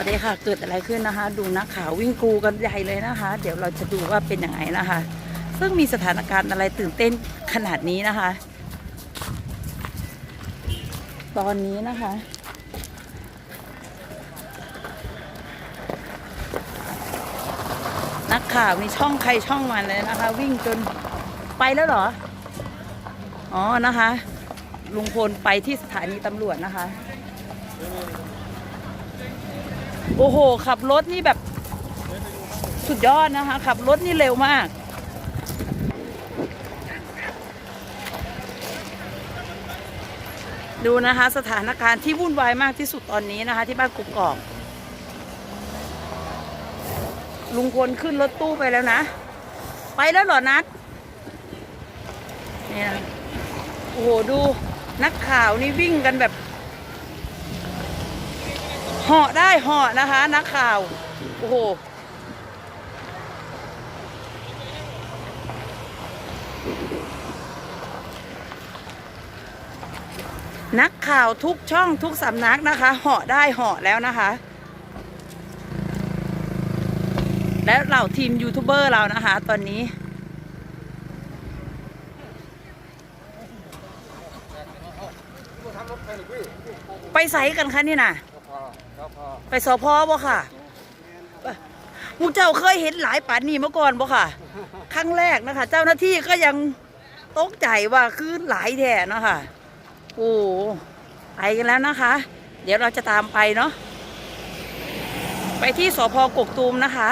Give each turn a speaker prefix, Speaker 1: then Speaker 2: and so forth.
Speaker 1: วัสดีค่ะ เกิดอะไรขึ้นนะคะ ดูนักข่าววิ่งกูกันใหญ่เลยนะคะ เดี๋ยวเราจะดูว่าเป็นยังไงนะคะ ซึ่งมีสถานการณ์อะไรตื่นเต้นขนาดนี้นะคะ ตอนนี้นะคะ นักข่าวมีช่องใครช่องมันเลยนะคะ วิ่งจนไปแล้วเหรอ อ๋อนะคะลุงพลไปที่สถานีตำรวจนะคะ โอ้โห ขับรถนี่แบบสุดยอดนะคะ ขับรถนี่เร็วมาก ดูนะคะ สถานการณ์ที่วุ่นวายมากที่สุดตอนนี้นะคะ ที่บ้านกุกกอกลุงพลขึ้นรถตู้ไปแล้วนะ ไปแล้วเหรอนัดเนี่ยโอ้โห ดูนักข่าวนี่วิ่งกันแบบ เหาะได้เหาะนะคะ นักข่าว โอ้โหนักข่าวทุกช่องทุกสำนักนะคะ เหาะได้เหาะแล้วนะคะ และเหล่าทีมยูทูบเบอร์เรานะคะ ตอนนี้ ไปใส่กันคะนี่น่ะ ไปสพบ่ค่ะพวกเจ้าเคยเห็นหลายป่านนี้มาก่อนบ่ค่ะ ครั้งแรกนะคะ เจ้าหน้าที่ก็ยังตกใจว่าคือหลายแท่เนาะค่ะโอ้ไปกันแล้วนะคะ เดี๋ยวเราจะตามไปเนาะไปที่สพกกตูมนะคะ